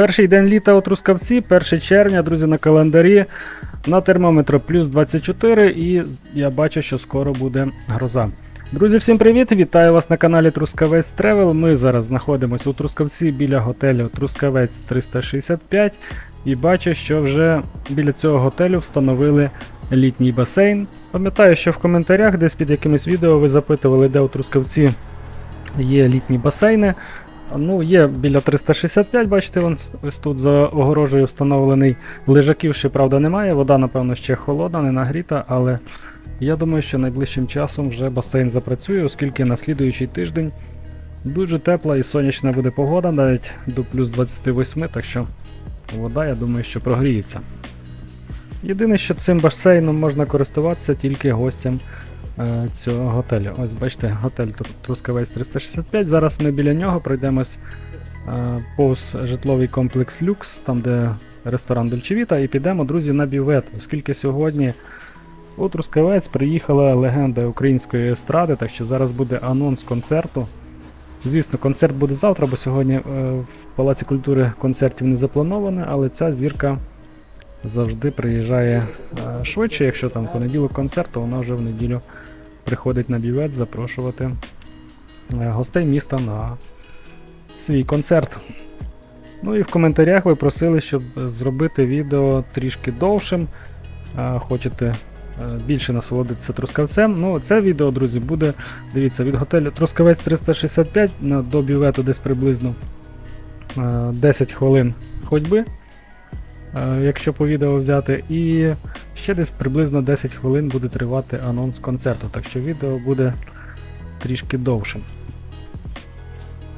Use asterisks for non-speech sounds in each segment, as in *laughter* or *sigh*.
Перший день літа у Трускавці, 1 червня, друзі, на календарі. На термометру плюс 24 і я бачу, що скоро буде гроза. Друзі, всім привіт! Вітаю вас на каналі Трускавець Тревел. Ми зараз знаходимося у Трускавці біля готелю Трускавець 365 і бачу, що вже біля цього готелю встановили літній басейн. Пам'ятаю, що в коментарях десь під якимось відео ви запитували, де у Трускавці є літні басейни. Ну, є біля 365, бачите, вон ось тут за огорожею встановлений. Лежаків ще, правда, немає. Вода, напевно, ще холодна, не нагріта, але я думаю, що найближчим часом вже басейн запрацює, оскільки на слідуючий тиждень дуже тепла і сонячна буде погода, навіть до плюс 28, так що вода, я думаю, що прогріється. Єдине, що цим басейном можна користуватися тільки гостям цього готелю. Ось бачите, готель Трускавець 365. Зараз ми біля нього пройдемось е, повз житловий комплекс Люкс, там де ресторан Дольчевіта, і підемо, друзі, на бювет, оскільки сьогодні у Трускавець приїхала легенда української естради, так що зараз буде анонс концерту. Звісно, концерт буде завтра, бо сьогодні е, в Палаці культури концертів не заплановано, але ця зірка завжди приїжджає е, швидше. Якщо там в понеділок концерт, то вона вже в неділю приходить на бівет запрошувати е, гостей міста на свій концерт. Ну і в коментарях ви просили, щоб е, зробити відео трішки довшим. Е, Хочете більше насолодитися трускавцем. Ну, це відео, друзі, буде. Дивіться, від готелю Трускавець 365 до бювету десь приблизно е, 10 хвилин ходьби. Е, Якщо по відео взяти, і ще десь приблизно 10 хвилин буде тривати анонс концерту, так що відео буде трішки довшим.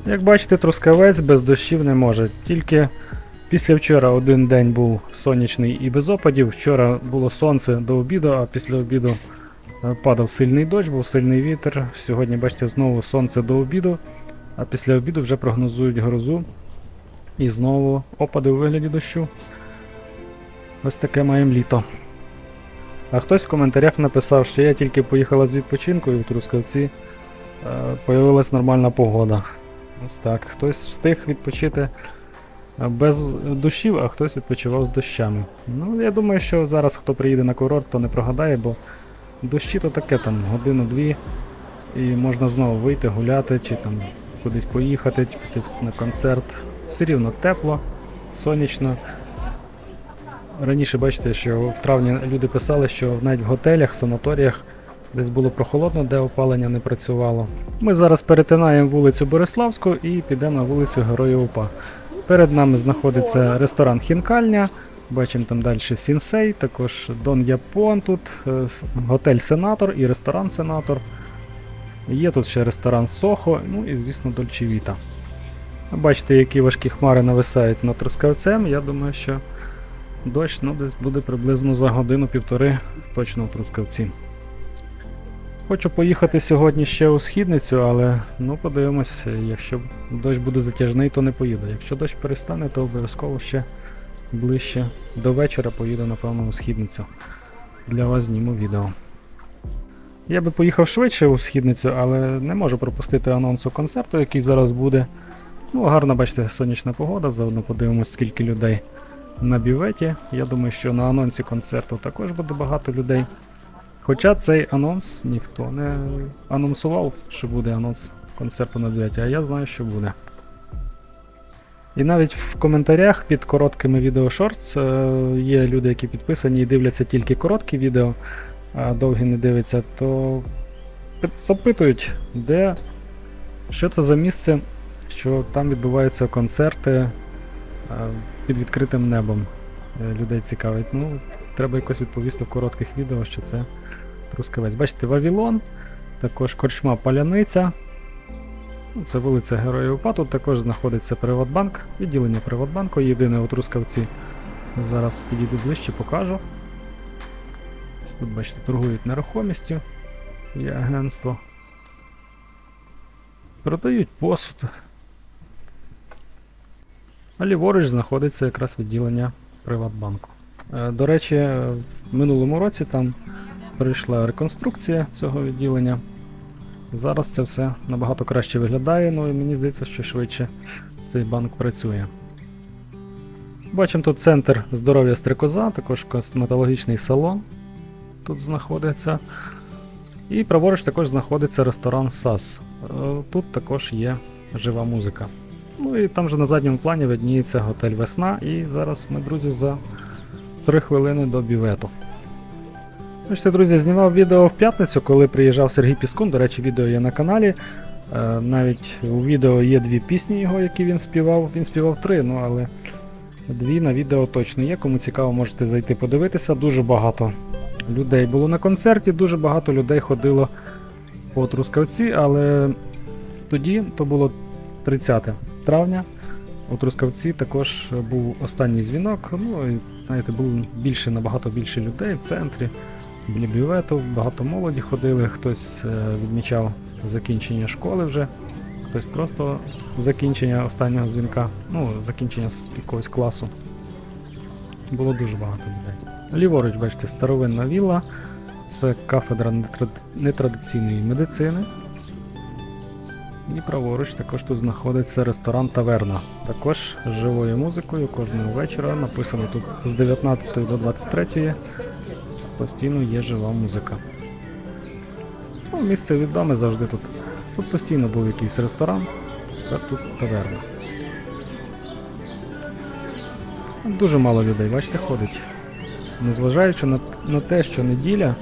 Як бачите, трускавець без дощів не може. Тільки після вчора один день був сонячний і без опадів. Вчора було сонце до обіду, а після обіду е, падав сильний дощ, був сильний вітер. Сьогодні, бачите, знову сонце до обіду, а після обіду вже прогнозують грозу. І знову опади у вигляді дощу. Ось таке маємо літо. А хтось в коментарях написав, що я тільки поїхала з відпочинку і в Трускавці е, появилась нормальна погода. Ось так. Хтось встиг відпочити е, без дощів, а хтось відпочивав з дощами. Ну, я думаю, що зараз хто приїде на курорт, то не прогадає, бо дощі то таке там годину-дві, і можна знову вийти, гуляти, чи там кудись поїхати, чи піти на концерт. Все рівно тепло, сонячно. Раніше бачите, що в травні люди писали, що навіть в готелях, санаторіях десь було прохолодно, де опалення не працювало. Ми зараз перетинаємо вулицю Бориславську і підемо на вулицю Героїв УПА. Перед нами знаходиться ресторан Хінкальня. Бачимо там далі Сінсей, також Дон Япон тут, е, готель Сенатор і ресторан Сенатор. Є тут ще ресторан Сохо, ну і, звісно, Дольче Віта. Бачите, які важкі хмари нависають над Трускавцем. Я думаю, що дощ ну, десь буде приблизно за годину-півтори точно в Трускавці. Хочу поїхати сьогодні ще у східницю, але ну подивимось, якщо дощ буде затяжний, то не поїду. Якщо дощ перестане, то обов'язково ще ближче до вечора поїду, напевно, у східницю. Для вас зніму відео. Я би поїхав швидше у східницю, але не можу пропустити анонсу концерту, який зараз буде. Ну, гарно, бачите, сонячна погода, заодно подивимось, скільки людей на бюветі. Я думаю, що на анонсі концерту також буде багато людей. Хоча цей анонс ніхто не анонсував, що буде анонс концерту на бюветі, а я знаю, що буде. І навіть в коментарях під короткими відео шортс е, є люди, які підписані і дивляться тільки короткі відео, а довгі не дивляться, то запитують, де, що це за місце, що там відбуваються концерти е, під відкритим небом. Е, Людей цікавить. Ну, треба якось відповісти в коротких відео, що це Трускавець. Бачите, Вавілон, також корчма Паляниця. Ну, Це вулиця Героїв УПА. Тут також знаходиться Приватбанк, відділення Приватбанку, єдине у Трускавці. Зараз підійду ближче, покажу. Тут, бачите, торгують нерухомістю. Є агентство. Продають посуд. А ліворуч знаходиться якраз відділення Приватбанку. Е, До речі, в минулому році там прийшла реконструкція цього відділення. Зараз це все набагато краще виглядає, ну і мені здається, що швидше цей банк працює. Бачимо тут центр здоров'я стрикоза, також косметологічний салон тут знаходиться. І праворуч також знаходиться ресторан САС. Е, Тут також є жива музика. Ну і там же на задньому плані видніється готель Весна. І зараз ми, друзі, за 3 хвилини до бювету. Бачите, друзі, знімав відео в п'ятницю, коли приїжджав Сергій Піскун. До речі, відео є на каналі. Е, Навіть у відео є дві пісні його, які він співав. Він співав три, ну але дві на відео точно є. Кому цікаво, можете зайти подивитися. Дуже багато людей було на концерті, дуже багато людей ходило по Трускавці, але тоді то було 30 травня. У Трускавці також був останній дзвінок. Ну і знаєте, було більше, набагато більше людей в центрі. Біля бювету, багато молоді ходили, хтось е, відмічав закінчення школи вже, хтось просто закінчення останнього дзвінка, ну, закінчення якогось класу. Було дуже багато людей. Ліворуч, бачите, старовинна вілла, це кафедра нетра- нетрадиційної медицини. І праворуч також тут знаходиться ресторан Таверна. Також з живою музикою кожного вечора. Написано тут з 19 до 23 постійно є жива музика. Ну, місце відоме завжди тут. Тут постійно був якийсь ресторан, тепер тут таверна. Дуже мало людей, бачите, ходить. Незважаючи на, на те, що неділя,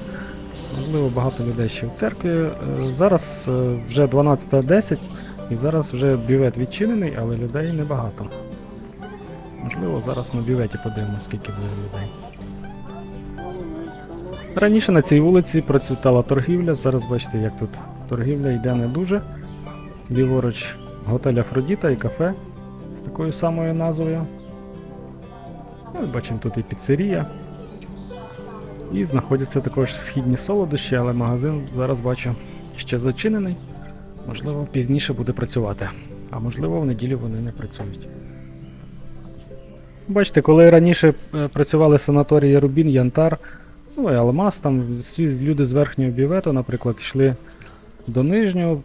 можливо, багато людей ще в церкві. Е, Зараз е, вже 12.10 і зараз вже бювет відчинений, але людей небагато. Можливо, зараз на бюветі подивимося, скільки було людей. Раніше на цій вулиці процвітала торгівля, зараз бачите, як тут торгівля йде не дуже. Ліворуч готель Афродіта і кафе з такою самою назвою. Ну, бачимо тут і піцерія. І знаходяться також східні солодощі, але магазин зараз бачу ще зачинений. Можливо, пізніше буде працювати. А можливо, в неділю вони не працюють. Бачите, коли раніше е, працювали санаторії Рубін, Янтар, ну і Алмаз, там всі люди з верхнього бювету, наприклад, йшли до нижнього.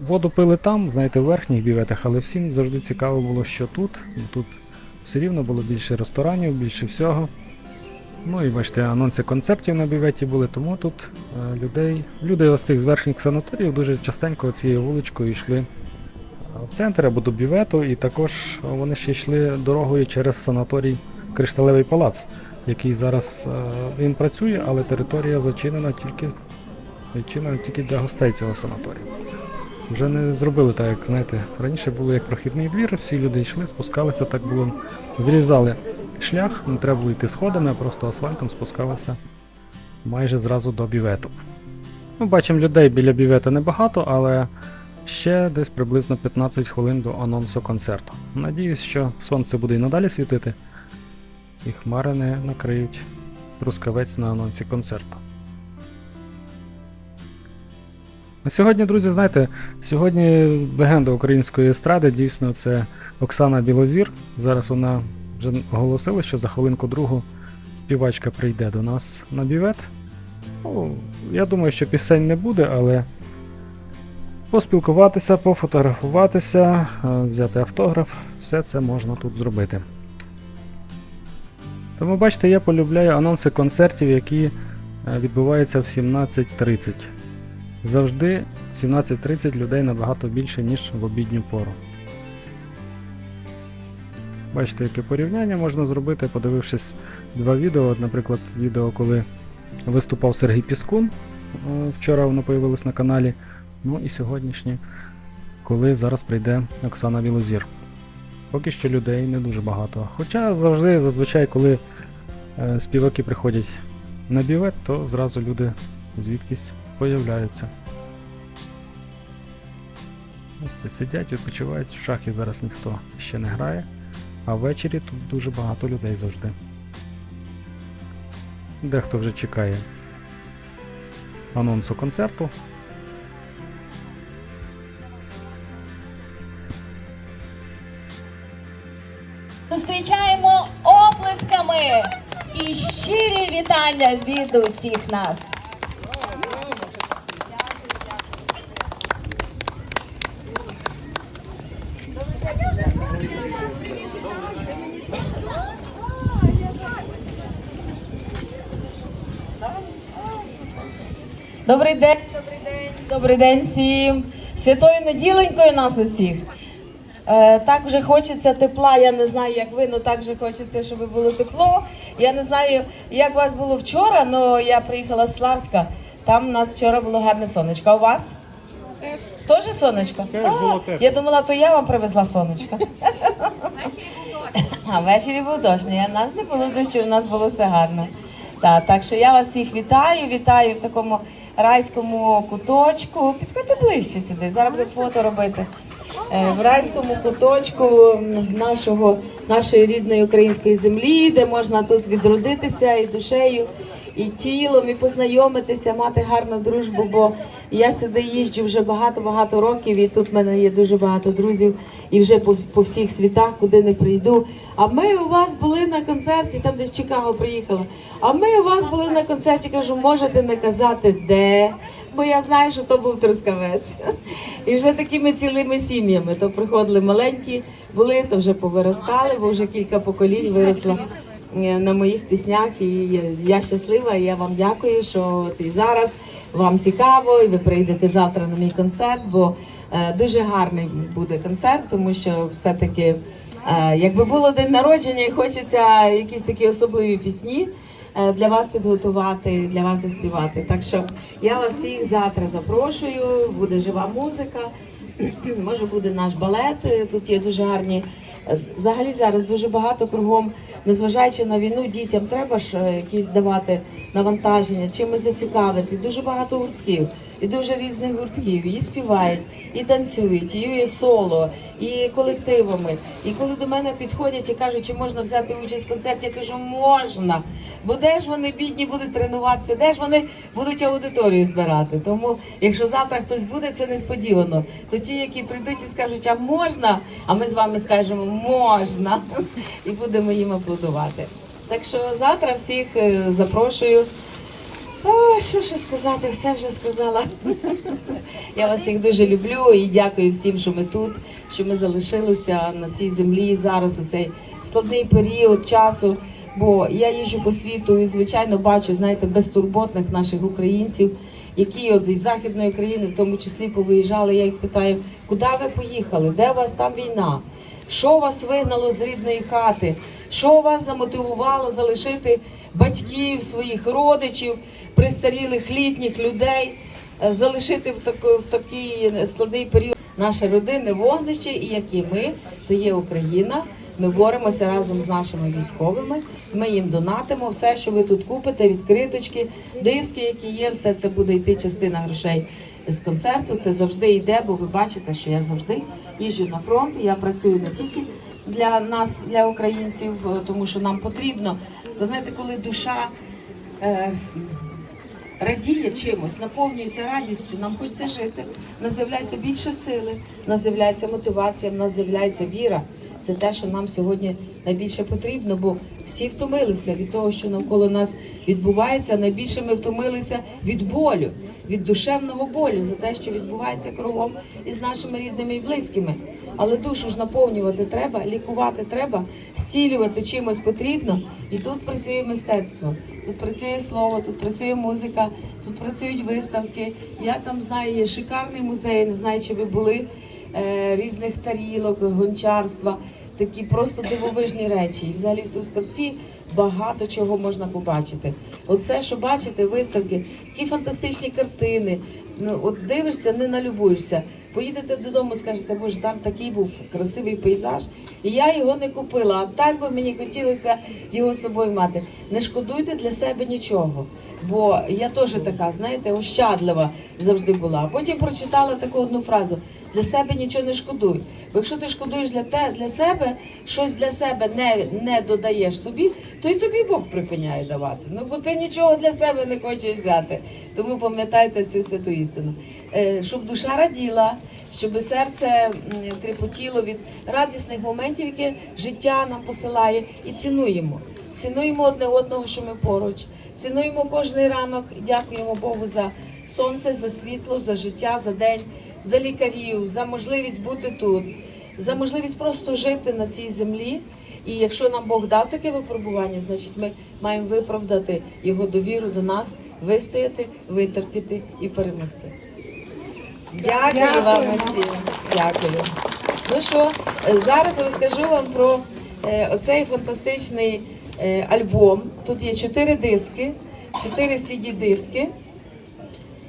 Воду пили там, знаєте, в верхніх бюветах, але всім завжди цікаво було, що тут. Ну, Тут все рівно було більше ресторанів, більше всього. Ну і бачите, анонси концертів на бюветі були, тому тут е, людей, люди ось цих з верхніх санаторіїв дуже частенько цією вуличкою йшли е, в центр або до бювету, і також вони ще йшли дорогою через санаторій Кришталевий палац, який зараз е, він працює, але територія зачинена тільки, відчинена тільки для гостей цього санаторію. Вже не зробили так, як знаєте, раніше було як прохідний двір, всі люди йшли, спускалися, так було, зрізали шлях, не треба було йти сходами, а просто асфальтом спускалися майже зразу до бювету. Ну, бачимо, людей біля бювета небагато, але ще десь приблизно 15 хвилин до анонсу концерту. Надіюсь, що сонце буде і надалі світити, і хмари не накриють трускавець на анонсі концерту. На сьогодні, друзі, знаєте, сьогодні легенда української естради дійсно це Оксана Білозір. Зараз вона вже оголосила, що за хвилинку другу співачка прийде до нас на бівет. Ну, я думаю, що пісень не буде, але поспілкуватися, пофотографуватися, е, взяти автограф, все це можна тут зробити. Тому бачите, я полюбляю анонси концертів, які е, відбуваються в 17.30. Завжди в 17.30 людей набагато більше, ніж в обідню пору. Бачите, яке порівняння можна зробити, подивившись два відео. Наприклад, відео, коли виступав Сергій Піскун, е, вчора воно появилось на каналі. Ну і сьогоднішнє, коли зараз прийде Оксана Білозір. Поки що людей не дуже багато. Хоча завжди, зазвичай, коли е, співаки приходять на бівет, то зразу люди звідкись появляються. Ось сидять, відпочивають, в шахи зараз ніхто ще не грає, а ввечері тут дуже багато людей завжди. Дехто вже чекає анонсу концерту. Зустрічаємо оплесками і щирі вітання від усіх нас. Добрий день, добрий день, добрий день всім. Святою неділенькою нас усіх. Е, так вже хочеться тепла. Я не знаю, як ви, але так вже хочеться, щоб було тепло. Я не знаю, як у вас було вчора, але я приїхала з Славська. Там у нас вчора було гарне сонечко. А у вас? Теж. Теж сонечко? Теж було теж. Я думала, то я вам привезла сонечко. А ввечері був дощ. Ні, у нас не було дощу, у нас було все гарно. Так, так що я вас всіх вітаю, вітаю в такому райському куточку. Підходьте ближче сюди, зараз будемо фото робити. Е, В райському куточку нашого, нашої рідної української землі, де можна тут відродитися і душею, і тілом, і познайомитися, мати гарну дружбу. Бо я сюди їжджу вже багато-багато років, і тут в мене є дуже багато друзів, і вже по, по всіх світах, куди не прийду. А ми у вас були на концерті, там десь Чикаго приїхала. А ми у вас були на концерті, кажу, можете не казати де. Бо я знаю, що то був трускавець. І вже такими цілими сім'ями. То приходили маленькі, були, то вже повиростали, бо вже кілька поколінь виросло на моїх піснях. І я- щаслива, і я вам дякую, що от і зараз вам цікаво, і ви прийдете завтра на мій концерт, бо е, дуже гарний буде концерт, тому що все-таки, е, якби було день народження, і хочеться якісь такі особливі пісні е, для вас підготувати, для вас заспівати. Так що я вас всіх завтра запрошую, буде жива музика. *clears throat* Може буде наш балет. е, Тут є дуже гарні. Е, Взагалі зараз дуже багато кругом, незважаючи на війну, дітям треба ж е, якісь давати навантаження, чимось зацікавити. Дуже багато гуртків, і дуже різних гуртків. І співають, і танцюють, і соло, і колективами. І коли до мене підходять і кажуть, чи можна взяти участь в концерті, я кажу, можна. Бо де ж вони бідні будуть тренуватися, де ж вони будуть аудиторію збирати. Тому, якщо завтра хтось буде, це несподівано. То ті, які прийдуть і скажуть, а можна, а ми з вами скажемо можна, *laughs* і будемо їм аплодувати. Так що завтра всіх е, запрошую. А, що ще сказати, все вже сказала. *laughs* Я вас всіх дуже люблю і дякую всім, що ми тут, що ми залишилися на цій землі зараз у цей складний період часу. Бо я їжджу по світу і звичайно бачу, знаєте, безтурботних наших українців, які от із західної країни, в тому числі, повиїжджали. Я їх питаю, куди ви поїхали? Де у вас там війна? Що вас вигнало з рідної хати? Що вас замотивувало залишити батьків, своїх родичів, престарілих літніх людей? е, залишити в, таку, в такий складний період наше родинне вогнище, і як і ми, то є Україна. Ми боремося разом з нашими військовими. Ми їм донатимо все, що ви тут купите, відкриточки, диски, які є, все це буде йти частина грошей з концерту. Це завжди йде, бо ви бачите, що я завжди їжджу на фронт. Я працюю не тільки для нас, для українців, е, тому що нам потрібно. Ви знаєте, коли душа. Е, радіє чимось, наповнюється радістю, нам хочеться жити. Нас з'являється більше сили, нас з'являється мотивація, нас з'являється віра. Це те, що нам сьогодні найбільше потрібно, бо всі втомилися від того, що навколо нас відбувається. Найбільше ми втомилися від болю, від душевного болю за те, що відбувається кругом із нашими рідними і близькими. Але душу ж наповнювати треба, лікувати треба, зцілювати чимось потрібно. І тут працює мистецтво. Тут працює слово, тут працює музика, тут працюють виставки. Я там знаю, є шикарний музей, не знаю, чи ви були різних тарілок, гончарства, такі просто дивовижні речі. І взагалі в Трускавці багато чого можна побачити. Оце, що бачите, виставки, які фантастичні картини. Ну, от дивишся, не налюбуєшся. Поїдете додому, скажете, боже, там такий був красивий пейзаж, і я його не купила. А так би мені хотілося його з собою мати. Не шкодуйте для себе нічого. Бо я теж така, знаєте, ощадлива завжди була. А Потім прочитала таку одну фразу: для себе нічого не шкодуй. Бо якщо ти шкодуєш для те, для себе, щось для себе не, не додаєш собі, то й тобі Бог припиняє давати. Ну бо ти нічого для себе не хочеш взяти. Тому пам'ятайте цю святу істину. Е, щоб душа раділа, щоб серце трепотіло від радісних моментів, які життя нам посилає, і цінуємо. Цінуємо одне одного, що ми поруч. Цінуємо кожний ранок. Дякуємо Богу за сонце, за світло, за життя, за день, за лікарів, за можливість бути тут, за можливість просто жити на цій землі І якщо нам Бог дав таке випробування, значить ми маємо виправдати його довіру до нас, вистояти, витерпіти і перемогти. Дякую вам усім. Дякую. Ну що, е, зараз розкажу вам про е, оцей фантастичний е, альбом. Тут є чотири диски, чотири cd-диски.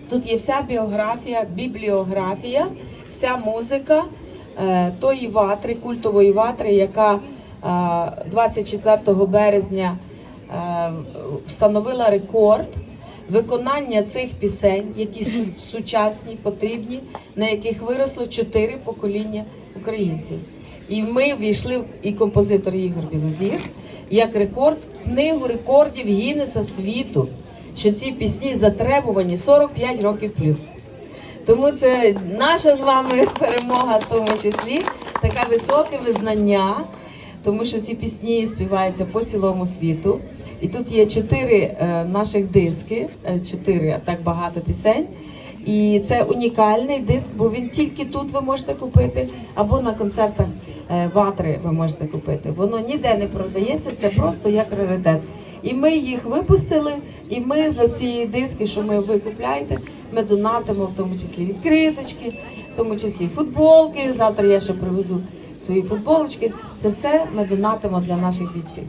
Тут є вся біографія, бібліографія, вся музика е, тої ватри, культової ватри, яка 24 березня е, встановила рекорд виконання цих пісень, які сучасні, потрібні, на яких виросло чотири покоління українців. І ми ввійшли, в- і композитор Ігор Білозір, як рекорд в книгу рекордів Гіннеса світу, що ці пісні затребувані 45 років плюс. Тому це наша з вами перемога, в тому числі, таке високе визнання, тому що ці пісні співаються по цілому світу. І тут є чотири е, наших диски, е, чотири, а так багато пісень. І це унікальний диск, бо він тільки тут ви можете купити, або на концертах е, ватри ви можете купити. Воно ніде не продається, це просто як раритет. І ми їх випустили, і ми за ці диски, що ми ви купляєте, ми донатимо, в тому числі відкриточки, в тому числі футболки. Завтра я ще привезу свої футболочки. Це все ми донатимо для наших бійців.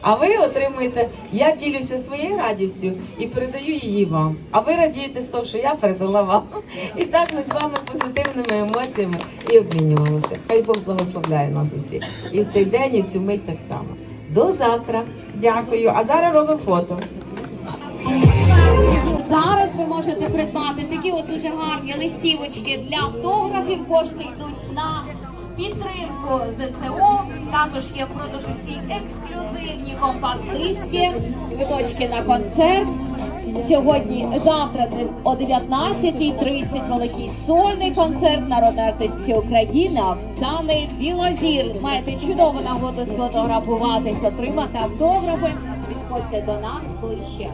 А ви отримуєте, я ділюся своєю радістю і передаю її вам. А ви радієте з того, що я передала вам. І так ми з вами позитивними емоціями і обмінювалися. Хай Бог благословляє нас усіх. І в цей день, і в цю мить так само. До завтра. Дякую. А зараз робимо фото. Зараз ви можете придбати такі от дуже гарні листівочки для автографів. Кошти йдуть на підтримку ЗСУ. Також є в продажу ці ексклюзивні компакт-диски, квиточки на концерт. Сьогодні, завтра о 19.30 великий сольний концерт народної артистки України Оксани Білозір. Маєте чудову нагоду сфотографуватись, отримати автографи. Підходьте до нас ближче.